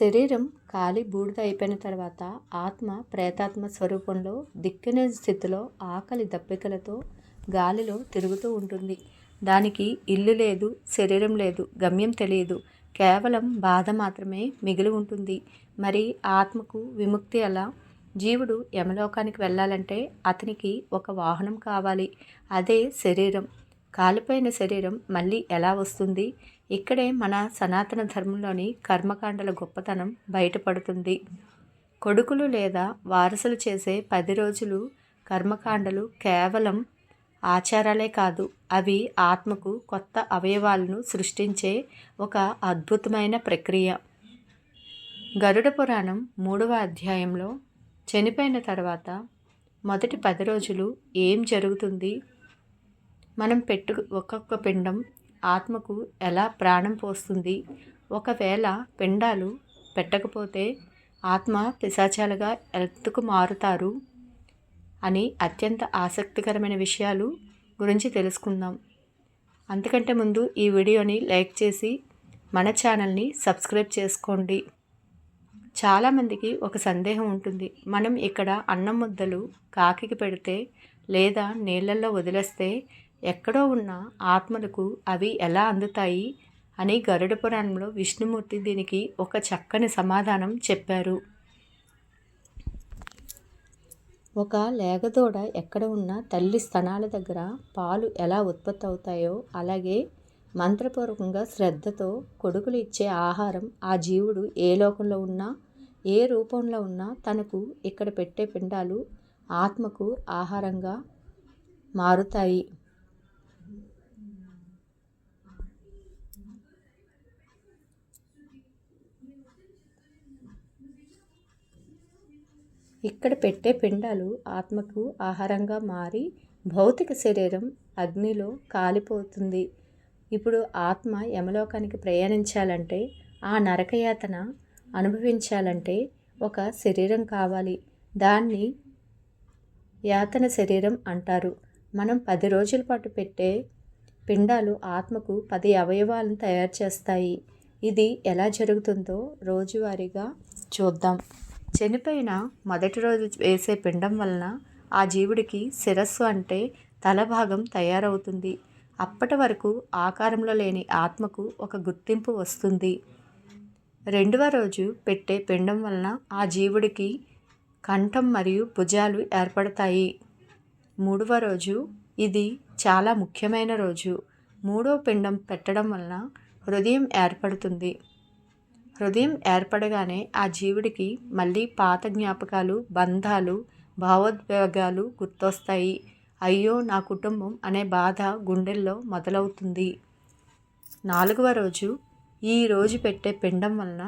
శరీరం కాలి బూడిద అయిపోయిన తర్వాత ఆత్మ ప్రేతాత్మ స్వరూపంలో దిక్కిన స్థితిలో ఆకలి దప్పికలతో గాలిలో తిరుగుతూ ఉంటుంది. దానికి ఇల్లు లేదు శరీరం లేదు గమ్యం తెలియదు. కేవలం బాధ మాత్రమే మిగిలి ఉంటుంది. మరి ఆత్మకు విముక్తి ఎలా? జీవుడు యమలోకానికి వెళ్ళాలంటే అతనికి ఒక వాహనం కావాలి. అదే శరీరం. కాలిపోయిన శరీరం మళ్ళీ ఎలా వస్తుంది? ఇక్కడే మన సనాతన ధర్మంలోని కర్మకాండల గొప్పతనం బయటపడుతుంది. కొడుకులు లేదా వారసులు చేసే పది రోజులు కర్మకాండలు కేవలం ఆచారాలే కాదు అవి ఆత్మకు కొత్త అవయవాలను సృష్టించే ఒక అద్భుతమైన ప్రక్రియ. గరుడ పురాణం మూడవ అధ్యాయంలో చనిపోయిన తర్వాత మొదటి పది రోజులు ఏం జరుగుతుంది? మనం పెట్టు ఒక్కొక్క పిండం ఆత్మకు ఎలా ప్రాణం పోస్తుంది? ఒకవేళ పిండాలు పెట్టకపోతే ఆత్మ పిశాచాలుగా ఎత్తుకు మారుతారు? అని అత్యంత ఆసక్తికరమైన విషయాలు గురించి తెలుసుకుందాం. అంతకంటే ముందు ఈ వీడియోని లైక్ చేసి మన ఛానల్ని సబ్స్క్రైబ్ చేసుకోండి. చాలామందికి ఒక సందేహం ఉంటుంది. మనం ఇక్కడ అన్నం ముద్దలు కాకికి పెడితే లేదా నీళ్ళల్లో వదిలేస్తే ఎక్కడో ఉన్న ఆత్మలకు అవి ఎలా అందుతాయి అని గరుడ పురాణంలో విష్ణుమూర్తి దీనికి ఒక చక్కని సమాధానం చెప్పారు. ఒక లేగదోడ ఎక్కడ ఉన్న తల్లి స్థనాల దగ్గర పాలు ఎలా ఉత్పత్తి అవుతాయో అలాగే మంత్రపూర్వకంగా శ్రద్ధతో కొడుకులు ఇచ్చే ఆహారం ఆ జీవుడు ఏ లోకంలో ఉన్నా ఏ రూపంలో ఉన్నా తనకు ఇక్కడ పెట్టే పిండాలు ఆత్మకు ఆహారంగా మారుతాయి. ఇక్కడ పెట్టే పిండాలు ఆత్మకు ఆహారంగా మారి భౌతిక శరీరం అగ్నిలో కాలిపోతుంది. ఇప్పుడు ఆత్మ యమలోకానికి ప్రయాణించాలంటే ఆ నరకయాతన అనుభవించాలంటే ఒక శరీరం కావాలి. దాన్ని యాతన శరీరం అంటారు. మనం పది రోజుల పాటు పెట్టే పిండాలు ఆత్మకు పది అవయవాలను తయారు చేస్తాయి. ఇది ఎలా జరుగుతుందో రోజువారీగా చూద్దాం. చనిపోయిన మొదటి రోజు వేసే పిండం వలన ఆ జీవుడికి శిరస్సు అంటే తల భాగం తయారవుతుంది. అప్పటి వరకు ఆకారంలో లేని ఆత్మకు ఒక గుర్తింపు వస్తుంది. రెండవ రోజు పెట్టే పిండం వలన ఆ జీవుడికి కంఠం మరియు భుజాలు ఏర్పడతాయి. మూడవ రోజు ఇది చాలా ముఖ్యమైన రోజు. మూడవ పిండం పెట్టడం వలన హృదయం ఏర్పడుతుంది. హృదయం ఏర్పడగానే ఆ జీవుడికి మళ్ళీ పాత జ్ఞాపకాలు బంధాలు భావోద్వేగాలు గుర్తొస్తాయి. అయ్యో నా కుటుంబం అనే బాధ గుండెల్లో మొదలవుతుంది. నాలుగవ రోజు ఈ రోజు పెట్టే పిండం వలన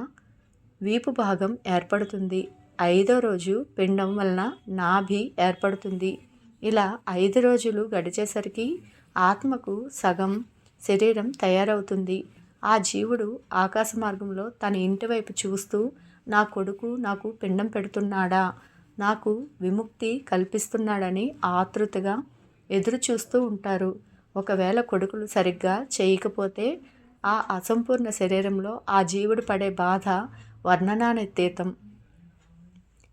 వీపు భాగం ఏర్పడుతుంది. ఐదో రోజు పిండం వలన నాభి ఏర్పడుతుంది. ఇలా ఐదు రోజులు గడిచేసరికి ఆత్మకు సగం శరీరం తయారవుతుంది. ఆ జీవుడు ఆకాశ మార్గంలో తన ఇంటి వైపు చూస్తూ నా కొడుకు నాకు పిండం పెడుతున్నాడా? నాకు విముక్తి కల్పిస్తున్నాడని ఆతృతగా ఎదురు చూస్తూ ఉంటారు. ఒకవేళ కొడుకులు సరిగ్గా చేయకపోతే ఆ అసంపూర్ణ శరీరంలో ఆ జీవుడు పడే బాధ వర్ణనానెత్తేతం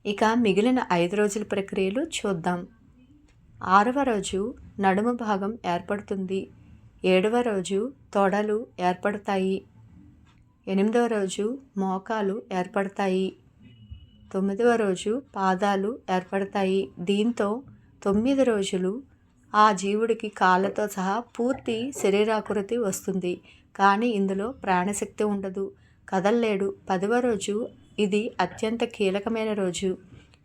ఇక మిగిలిన ఐదు రోజుల ప్రక్రియలు చూద్దాం. ఆరవ రోజు నడుము భాగం ఏర్పడుతుంది. ఏడవ రోజు తొడలు ఏర్పడతాయి. ఎనిమిదవ రోజు మోకాలు ఏర్పడతాయి. తొమ్మిదవ రోజు పాదాలు ఏర్పడతాయి. దీంతో తొమ్మిది రోజులు ఆ జీవుడికి కాళ్ళతో సహా పూర్తి శరీరాకృతి వస్తుంది. కానీ ఇందులో ప్రాణశక్తి ఉండదు. కదల్లేడు. పదవ రోజు. ఇది అత్యంత కీలకమైన రోజు.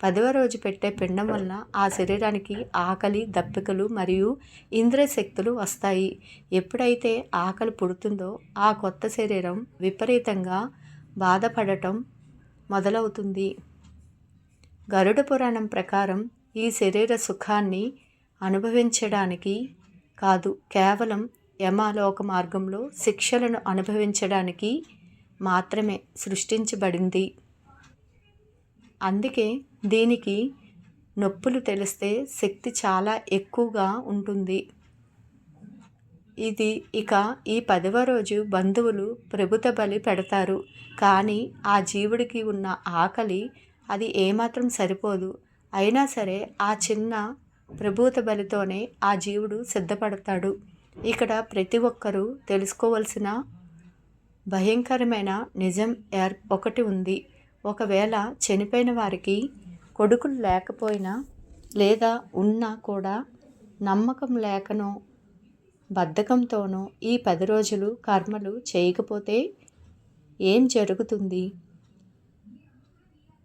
పదవ రోజు పెట్టే పిండం వల్ల ఆ శరీరానికి ఆకలి దప్పికలు మరియు ఇంద్రశక్తులు వస్తాయి. ఎప్పుడైతే ఆకలి పుడుతుందో ఆ కొత్త శరీరం విపరీతంగా బాధపడటం మొదలవుతుంది. గరుడ పురాణం ప్రకారం ఈ శరీర సుఖాన్ని అనుభవించడానికి కాదు కేవలం యమాలోక మార్గంలో శిక్షలను అనుభవించడానికి మాత్రమే సృష్టించబడింది. అందుకే దీనికి నొప్పులు తెలిస్తే శక్తి చాలా ఎక్కువగా ఉంటుంది. ఇది ఇక ఈ పదవ రోజు బంధువులు ప్రభుత బలి పెడతారు. కానీ ఆ జీవుడికి ఉన్న ఆకలి అది ఏమాత్రం సరిపోదు. అయినా సరే ఆ చిన్న ప్రభుత బలితోనే ఆ జీవుడు సిద్ధపడతాడు. ఇక్కడ ప్రతి ఒక్కరూ తెలుసుకోవలసిన భయంకరమైన నిజం ఏర్ ఒకటి ఉంది. ఒకవేళ చనిపోయిన వారికి కొడుకులు లేకపోయినా లేదా ఉన్నా కూడా నమ్మకం లేకనో బద్ధకంతోనో ఈ పది రోజులు కర్మలు చేయకపోతే ఏం జరుగుతుంది?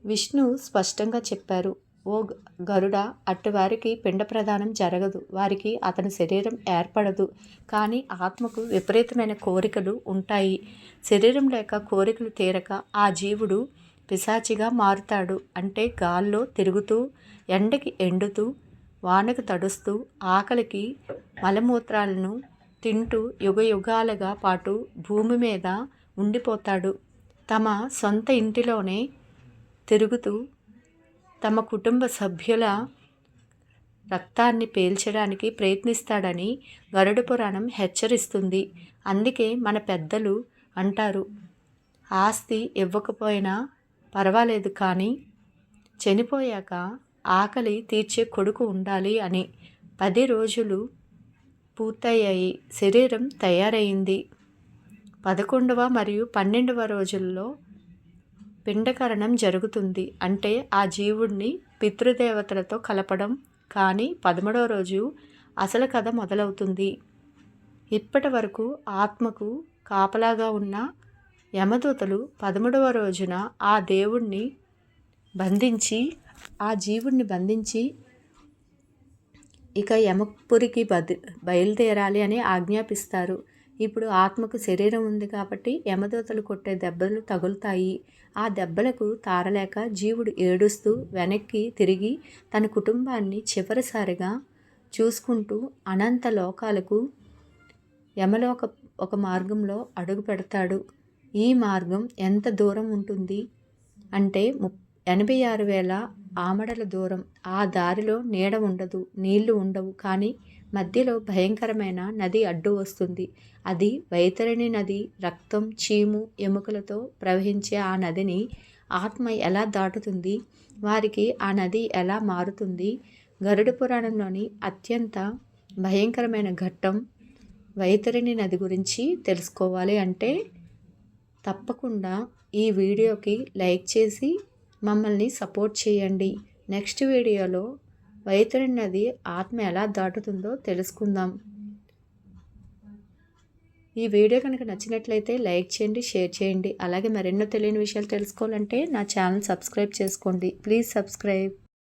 విష్ణు స్పష్టంగా చెప్పారు. ఓ గరుడ అట్టువారికి పిండ ప్రదానం జరగదు. వారికి అతని శరీరం ఏర్పడదు. కానీ ఆత్మకు విపరీతమైన కోరికలు ఉంటాయి. శరీరం లేక కోరికలు తీరక ఆ జీవుడు పిశాచిగా మారుతాడు. అంటే గాల్లో తిరుగుతూ ఎండకి ఎండుతూ వానకు తడుస్తూ ఆకలికి మలమూత్రాలను తింటూ యుగ యుగాలుగా పాటు భూమి మీద ఉండిపోతాడు. తమ సొంత ఇంటిలోనే తిరుగుతూ తమ కుటుంబ సభ్యుల రక్తాన్ని పీల్చడానికి ప్రయత్నిస్తాడని గరుడ పురాణం హెచ్చరిస్తుంది. అందుకే మన పెద్దలు అంటారు ఆస్తి ఇవ్వకపోయినా పర్వాలేదు కానీ చనిపోయాక ఆకలి తీర్చే కొడుకు ఉండాలి అని పది రోజులు పూర్తయ్యాయి. శరీరం తయారైంది. పదకొండవ మరియు పన్నెండవ రోజుల్లో పిండకరణం జరుగుతుంది. అంటే ఆ జీవుడిని పితృదేవతలతో కలపడం కానీ పదమూడవ రోజు అసలు కథ మొదలవుతుంది. ఇప్పటి వరకు ఆత్మకు కాపలాగా ఉన్న యమదూతలు పదమూడవ రోజున ఆ దేవుణ్ణి బంధించి ఆ జీవుణ్ణి బంధించి ఇక యమపురికి బది బయలుదేరాలి అని ఆజ్ఞాపిస్తారు. ఇప్పుడు ఆత్మకు శరీరం ఉంది కాబట్టి యమదూతలు కొట్టే దెబ్బలు తగులుతాయి. ఆ దెబ్బలకు తారలేక జీవుడు ఏడుస్తూ వెనక్కి తిరిగి తన కుటుంబాన్ని చివరిసారిగా చూసుకుంటూ అనంత లోకాలకు యమలోక ఒక మార్గంలో అడుగు పెడతాడు. ఈ మార్గం ఎంత దూరం ఉంటుంది? అంటే ము ఎనభై ఆరు వేల ఆమడల దూరం. ఆ దారిలో నీడ ఉండదు నీళ్ళు ఉండవు. కానీ మధ్యలో భయంకరమైన నది అడ్డు వస్తుంది. అది వైతరిణి నది రక్తం చీము ఎముకలతో ప్రవహించే ఆ నదిని ఆత్మ ఎలా దాటుతుంది? వారికి ఆ నది ఎలా మారుతుంది? గరుడ పురాణంలోని అత్యంత భయంకరమైన ఘట్టం వైతరిణి నది గురించి తెలుసుకోవాలి అంటే తప్పకుండా ఈ వీడియోకి లైక్ చేసి మమ్మల్ని సపోర్ట్ చేయండి. నెక్స్ట్ వీడియోలో వైతరి నది ఆత్మ ఎలా దాటుతుందో తెలుసుకుందాం. ఈ వీడియో కనుక నచ్చినట్లయితే లైక్ చేయండి షేర్ చేయండి. అలాగే మరెన్నో తెలియని విషయాలు తెలుసుకోవాలంటే నా ఛానల్ సబ్స్క్రైబ్ చేసుకోండి. Please subscribe.